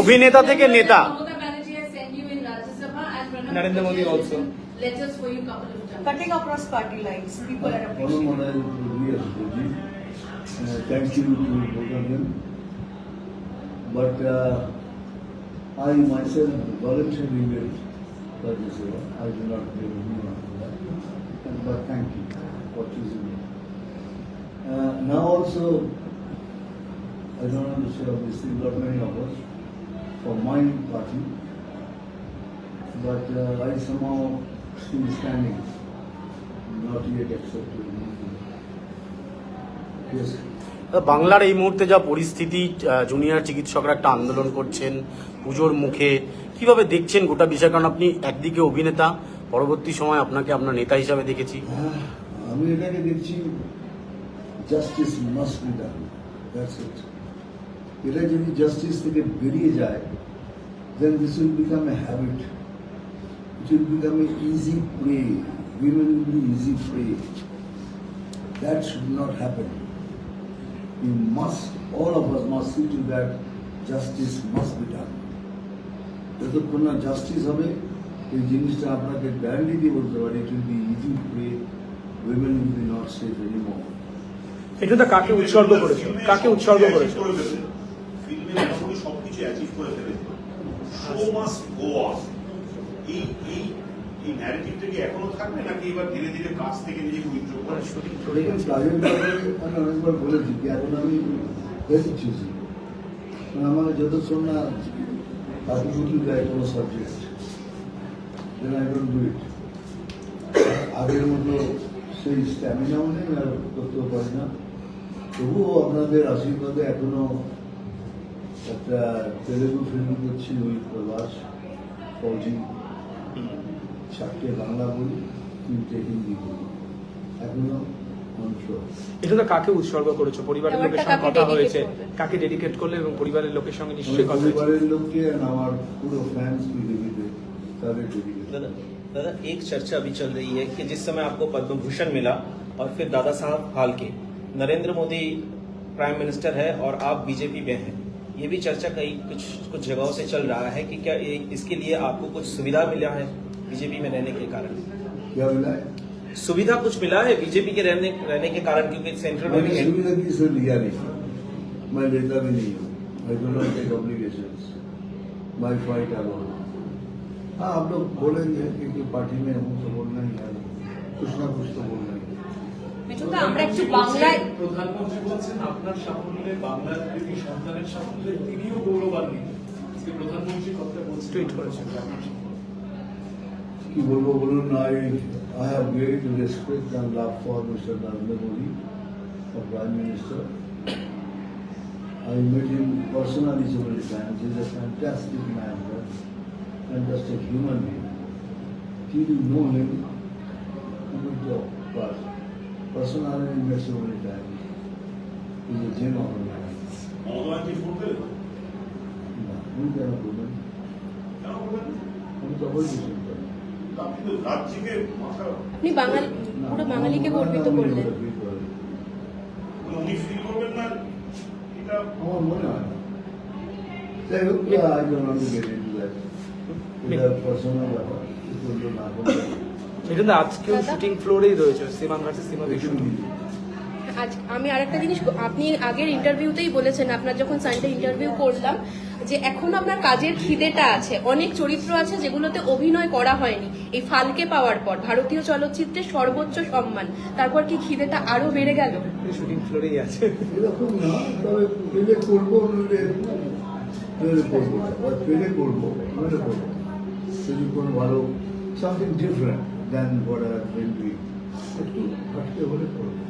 অভিনেতা থেকে নেতা Mamata Banerjee has sent you in Rajya Sabha and Pranab Narendra Modi Mukherjee has also. written Letters for you couple of times. Cutting across party lines. People are One appreciating. more I agree with Suji. Uh, Thank you to both of them. But uh, I myself voluntarily made Rajya Seva. I do not blame anyone for that. And- But thank you for choosing me. Uh, Now also, I don't want to say of this thing, got many offers for my party. But uh, I somehow still standing, not yet accepted. Yes. বাংলার এই মুহূর্তে যা পরিস্থিতি junior চিকিৎসকরা একটা আন্দোলন করছেন পুজোর মুখে কীভাবে দেখছেন গোটা বিষয় কারণ আপনি একদিকে অভিনেতা পরবর্তী সময় আপনাকে আপনার নেতা হিসাবে দেখেছি হ্যাঁ, আমি এটাকে দেখছি justice must be done that's it এটা যদি জাস্টিস থেকে বেরিয়ে যায় then this will become a habit it will become a easy prey women will be easy prey that should not happen you must all of us must see to that justice must be done যতক্ষণ না justice হবে, এই জিনিসটা আপনাকে guarantee দিয়ে বলতে পারি it will be easy prey women will be not safe anymore এটা তো কাকে উৎসর্গ করেছে? কাকে উৎসর্গ করেছে? ফিল্মে মোটামুটি সবকিছু অ্যাচিভ করে ফেলেছে শো মাস্ট গো অন এই এই এই ন্যারেটিভটা কি এখনও থাকবে নাকি এবার ধীরে ধীরে কাজ থেকে নিজেকে উইথড্র করে? ব্যাপারে আমি অনেকবার বলেছি কি এখন আমি ভেরি চুজি আমার যতক্ষণ না হাতে ফুটু দেয় কোনো সাবজেক্ট দেন আই আগের মতো সেই স্ট্যামিনাও নেই আর করতেও পারি না। তবুও আপনাদের আশীর্বাদে এখনও একটা তেলেগু ফিল্ম করছি ওই প্রবাস ফৌজি চারটে বাংলা বই তিনটে হিন্দি বই এখনো অংশ এটা তো কাকে উৎসর্গ করেছে পরিবারের লোকের ব্যাপারটা সঙ্গে কাকে কথা dedicate হয়েছে করবে? কাকে ডেডিকেট করলে এবং পরিবারের লোকের সঙ্গে আমার নিশ্চয়ই কথা হয়েছে পরিবারের লোককে আর আমার পুরো ফ্যান্স পৃথিবীতে তাদের ডেডিকেট दादा दादा एक चर्चा अभी चल रही है कि जिस समय आपको पद्म भूषण मिला और फिर दादा साहब हाल के नरेंद्र मोदी प्राइम मिनिस्टर है और आप बीजेपी में हैं ये भी चर्चा कई कुछ कुछ जगहों से चल रहा है कि क्या इसके लिए आपको कुछ सुविधा मिला है बीजेपी में रहने के कारण? क्या मिला है? सुविधा कुछ मिला है बीजेपी के रहने रहने के कारण? क्योंकि सेंट्रल में भी सुविधा की से लिया नहीं। मैं लेता भी नहीं हूँ। I do not take fight alone हाँ आप लोग बोलेंगे क्योंकि पार्टी में हूँ तो बोलना ही है। कुछ ना कुछ तो बोलना আমরা একটু বাংলায় প্রধানমন্ত্রী বলছেন আপনার সাফল্যে বাংলার কৃতি সন্তানের সাফল্যে তিনিও গৌরবান্বিত আজকে প্রধানমন্ত্রী কথা বলছেন টুইট করেছেন কি বলব বলুন I I have great respect and love for mister Narendra Modi for prime minister I met him personally several times. He's a fantastic man, fantastic human being. Till you know him, you will talk. But personally, I met several times. He's a gem of a man. Mamata vote দেবে না, উনি কেন বলবেন কেন করবেন আমি তো করি আপনি বাঙালি পুরো বাঙালিকে গর্বিত করলেন। উনি ফিল করবেন না? এটা আমার মনে হয় যাই হোক I don't want to get into that এটা পার্সোনাল ব্যাপার। কি করব না করব এটা তো আজকেও শুটিং ফ্লোরেই রয়েছে সীমান ভার্সেস আজ আমি আরেকটা জিনিস আপনি আগের ইন্টারভিউতেই বলেছেন আপনার যখন সানডে ইন্টারভিউ করলাম যে এখন আপনার কাজের খিদেটা আছে অনেক চরিত্র আছে যেগুলোতে অভিনয় করা হয়নি। এই ফালকে পাওয়ার পর ভারতীয় চলচ্চিত্রের সর্বোচ্চ সম্মান তারপর কি খিদেটা আরও বেড়ে গেল? শুটিং ফ্লোরেই আছে। এরকম না তবে পেলে করব নইলে নইলে করব পেলে করব করব। যদি কোনো ভালো something different then what are been doing একটু কষ্ট করে। করব